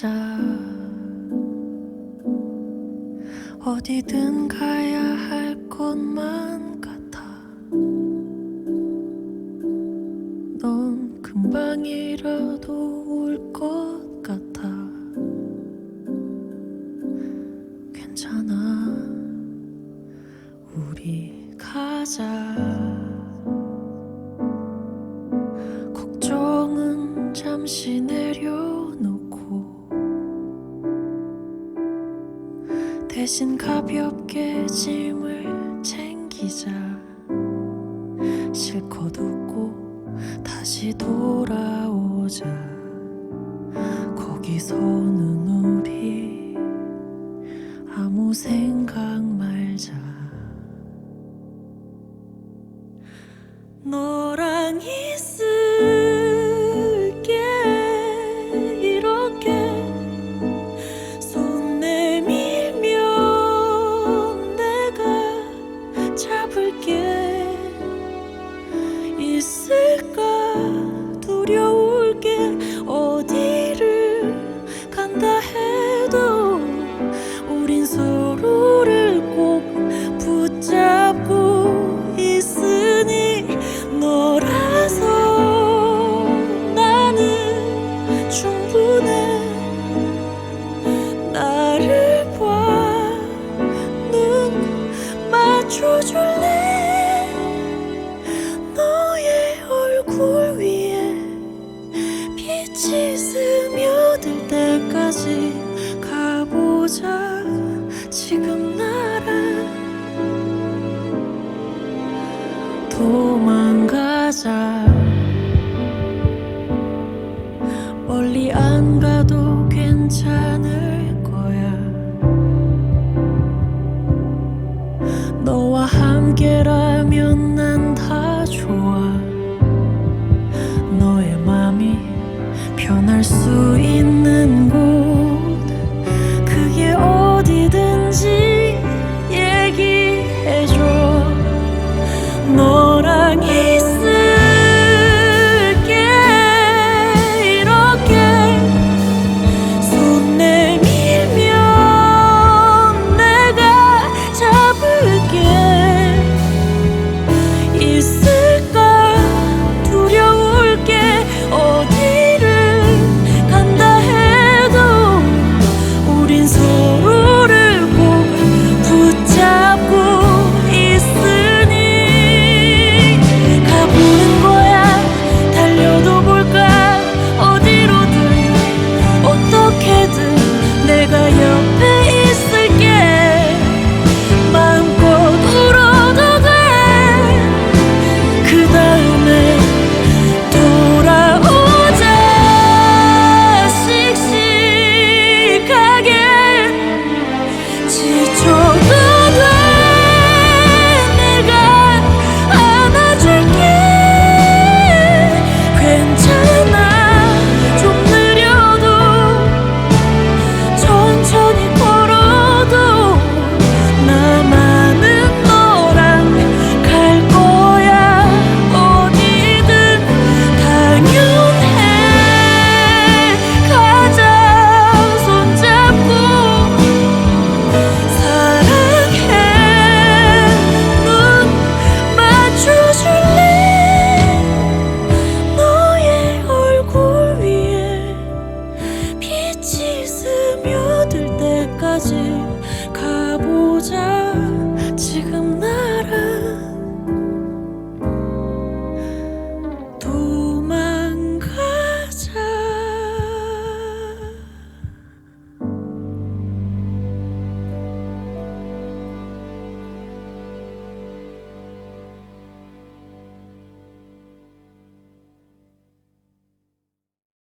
찾아 어디든 가야 할 곳만 같아. 넌 금방이라도 올 것 같아. 괜찮아. 우리 가자. 걱정은 잠시 내려. 대신 가볍게 짐을 챙기자. 실컷 웃고 다시 돌아오자. 거기서는 잡을게 맞춰줄래? 너의 얼굴 위에 빛이 스며들 때까지 가보자. 지금 나랑 도망가자. 멀리 안 가